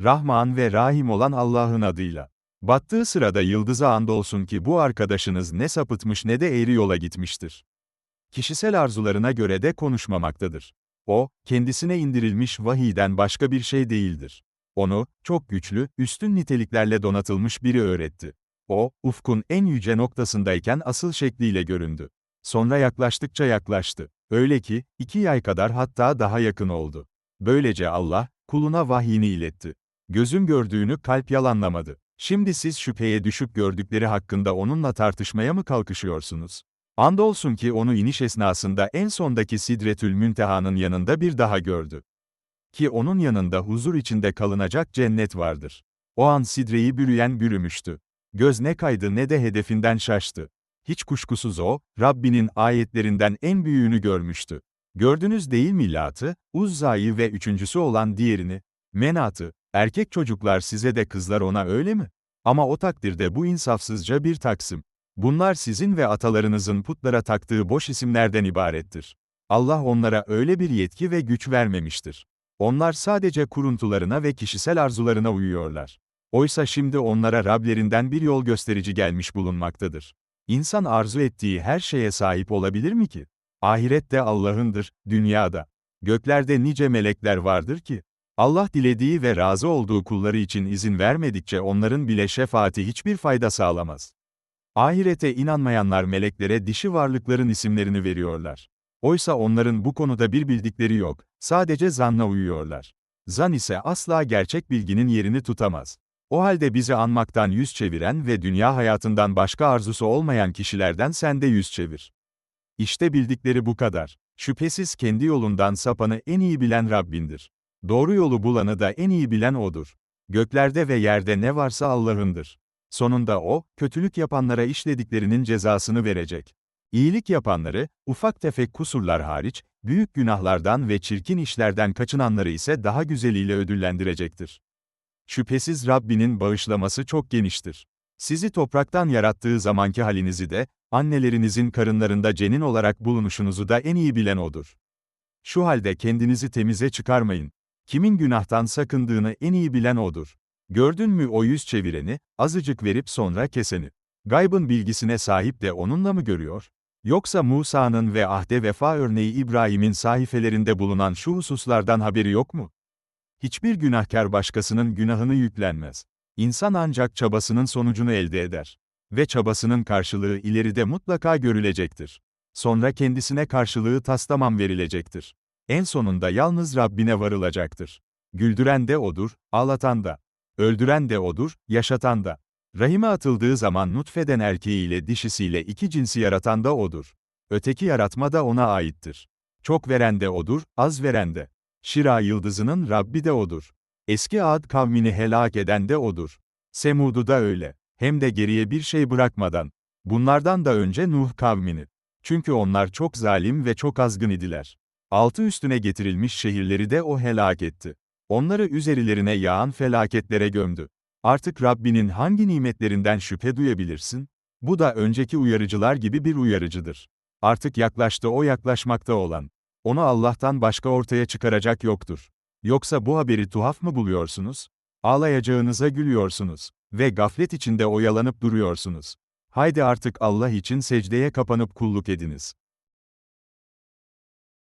Rahman ve Rahim olan Allah'ın adıyla. Battığı sırada yıldıza andolsun ki bu arkadaşınız ne sapıtmış ne de eğri yola gitmiştir. Kişisel arzularına göre de konuşmamaktadır. O, kendisine indirilmiş vahiyden başka bir şey değildir. Onu, çok güçlü, üstün niteliklerle donatılmış biri öğretti. O, ufkun en yüce noktasındayken asıl şekliyle göründü. Sonra yaklaştıkça yaklaştı. Öyle ki, iki yay kadar hatta daha yakın oldu. Böylece Allah, kuluna vahyini iletti. Gözüm gördüğünü kalp yalanlamadı. Şimdi siz şüpheye düşüp gördükleri hakkında onunla tartışmaya mı kalkışıyorsunuz? Andolsun ki onu iniş esnasında en sondaki Sidretül Münteha'nın yanında bir daha gördü. Ki onun yanında huzur içinde kalınacak cennet vardır. O an Sidre'yi bürüyen bürümüştü. Göz ne kaydı ne de hedefinden şaştı. Hiç kuşkusuz o, Rabbinin ayetlerinden en büyüğünü görmüştü. Gördünüz değil mi Lat'ı, Uzza'yı ve üçüncüsü olan diğerini, Menat'ı, erkek çocuklar size de kızlar ona öyle mi? Ama o takdirde bu insafsızca bir taksim. Bunlar sizin ve atalarınızın putlara taktığı boş isimlerden ibarettir. Allah onlara öyle bir yetki ve güç vermemiştir. Onlar sadece kuruntularına ve kişisel arzularına uyuyorlar. Oysa şimdi onlara Rablerinden bir yol gösterici gelmiş bulunmaktadır. İnsan arzu ettiği her şeye sahip olabilir mi ki? Ahirette Allah'ındır, dünyada. Göklerde nice melekler vardır ki, Allah dilediği ve razı olduğu kulları için izin vermedikçe onların bile şefaati hiçbir fayda sağlamaz. Ahirete inanmayanlar meleklere dişi varlıkların isimlerini veriyorlar. Oysa onların bu konuda bir bildikleri yok, sadece zanna uyuyorlar. Zan ise asla gerçek bilginin yerini tutamaz. O halde bizi anmaktan yüz çeviren ve dünya hayatından başka arzusu olmayan kişilerden sen de yüz çevir. İşte bildikleri bu kadar. Şüphesiz kendi yolundan sapanı en iyi bilen Rabbindir. Doğru yolu bulanı da en iyi bilen O'dur. Göklerde ve yerde ne varsa Allah'ındır. Sonunda O, kötülük yapanlara işlediklerinin cezasını verecek. İyilik yapanları, ufak tefek kusurlar hariç, büyük günahlardan ve çirkin işlerden kaçınanları ise daha güzeliyle ödüllendirecektir. Şüphesiz Rabbinin bağışlaması çok geniştir. Sizi topraktan yarattığı zamanki halinizi de, annelerinizin karınlarında cenin olarak bulunuşunuzu da en iyi bilen O'dur. Şu halde kendinizi temize çıkarmayın. Kimin günahtan sakındığını en iyi bilen O'dur. Gördün mü o yüz çevireni, azıcık verip sonra keseni. Gaybın bilgisine sahip de onunla mı görüyor? Yoksa Musa'nın ve ahde vefa örneği İbrahim'in sahifelerinde bulunan şu hususlardan haberi yok mu? Hiçbir günahkar başkasının günahını yüklenmez. İnsan ancak çabasının sonucunu elde eder. Ve çabasının karşılığı ileride mutlaka görülecektir. Sonra kendisine karşılığı taslamam verilecektir. En sonunda yalnız Rabbine varılacaktır. Güldüren de O'dur, ağlatan da. Öldüren de O'dur, yaşatan da. Rahime atıldığı zaman nutfeden erkeğiyle dişisiyle iki cinsi yaratan da O'dur. Öteki yaratma da O'na aittir. Çok veren de O'dur, az veren de. Şira yıldızının Rabbi de O'dur. Eski Ad kavmini helak eden de O'dur. Semud'u da öyle. Hem de geriye bir şey bırakmadan. Bunlardan da önce Nuh kavmini. Çünkü onlar çok zalim ve çok azgın idiler. Altı üstüne getirilmiş şehirleri de o helak etti. Onları üzerilerine yağan felaketlere gömdü. Artık Rabbinin hangi nimetlerinden şüphe duyabilirsin? Bu da önceki uyarıcılar gibi bir uyarıcıdır. Artık yaklaştı o yaklaşmakta olan. Onu Allah'tan başka ortaya çıkaracak yoktur. Yoksa bu haberi tuhaf mı buluyorsunuz? Ağlayacağınıza gülüyorsunuz ve gaflet içinde oyalanıp duruyorsunuz. Haydi artık Allah için secdeye kapanıp kulluk ediniz.